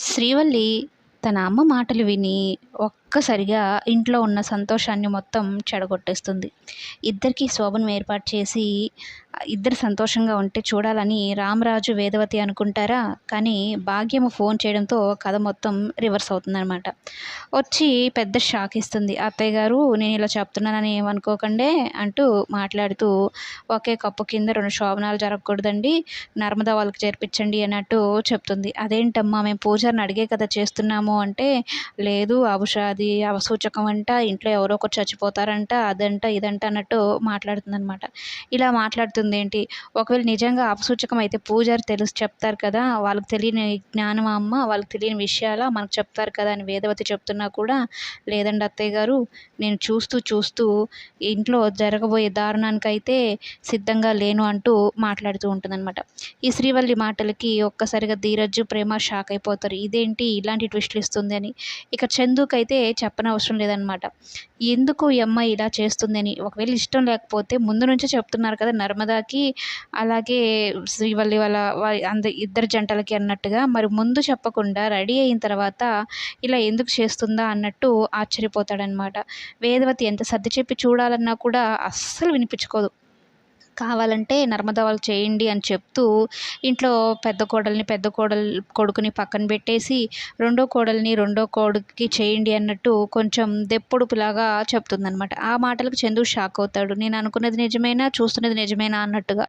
శ్రీవల్లి తన అమ్మ మాటలు విని ఒక్కసారిగా ఇంట్లో ఉన్న సంతోషాన్ని మొత్తం చెడగొట్టేస్తుంది. ఇద్దరికి శోభనం ఏర్పాటు చేసి ఇద్దరు సంతోషంగా ఉంటే చూడాలని రామరాజు వేదవతి అనుకుంటారా? కానీ భాగ్యము ఫోన్ చేయడంతో కథ మొత్తం రివర్స్ అవుతుందన్నమాట. వచ్చి పెద్ద షాక్ ఇస్తుంది. అత్తయ్య గారు నేను ఇలా చెప్తున్నానని ఏమనుకోకండే అంటూ మాట్లాడుతూ ఒకే కప్పు కింద రెండు శోభనాలు జరగకూడదండి. నర్మదా వాళ్ళకి చేర్పించండి అన్నట్టు చెప్తుంది. అదేంటమ్మా మేము పూజారిని అడిగే కదా చేస్తున్నాము అంటే లేదు అది అవసూచకం అంట ఇంట్లో ఎవరో ఒకరు చచ్చిపోతారంట అదంట ఇదంట అన్నట్టు మాట్లాడుతుంది అనమాట ఇలా మాట్లాడుతుంది ఏంటి? ఒకవేళ నిజంగా అపసూచకం అయితే పూజారి తెలుసు చెప్తారు కదా వాళ్ళకి తెలియని జ్ఞానం అమ్మ వాళ్ళకి తెలియని విషయాల మనకు చెప్తారు కదా అని వేదవతి చెప్తున్నా కూడా లేదండి అత్తయ్య గారు నేను చూస్తూ చూస్తూ ఇంట్లో జరగబోయే దారుణానికైతే సిద్ధంగా లేను అంటూ మాట్లాడుతూ ఉంటుందన్నమాట. ఈ శ్రీవల్లి మాటలకి ఒక్కసారిగా ధీరజ్ ప్రేమ షాక్ అయిపోతారు. ఇదేంటి? ఇలాంటి ట్విస్ట్లు ఇస్తుంది అని. ఇక చందుకైతే చెప్పనవసరం లేదనమాట ఎందుకు ఈ అమ్మాయి ఇలా చేస్తుందని? ఒకవేళ ఇష్టం లేకపోతే ముందు నుంచే చెప్తున్నారు కదా నర్మదాకి అలాగే శ్రీవల్లి వాళ్ళ అంద ఇద్దరు జంటలకి అన్నట్టుగా. మరి ముందు చెప్పకుండా రెడీ అయిన తర్వాత ఇలా ఎందుకు చేస్తుందా అన్నట్టు ఆశ్చర్యపోతాడనమాట వేదవతి ఎంత సర్ది చెప్పి చూడాలన్నా కూడా అస్సలు వినిపించుకోదు. కావాలంటే నర్మదా వాళ్ళు చేయండి అని చెప్తూ ఇంట్లో పెద్ద కోడల్ని పెద్ద కోడలు కొడుకుని పక్కన పెట్టేసి రెండో కోడల్ని రెండో కోడుకి చేయండి అన్నట్టు కొంచెం దెప్పొడుపులాగా చెప్తుందనమాట ఆ మాటలకు చందు షాక్ అవుతాడు. నేను అనుకున్నది నిజమేనా? చూస్తున్నది నిజమేనా? అన్నట్టుగా.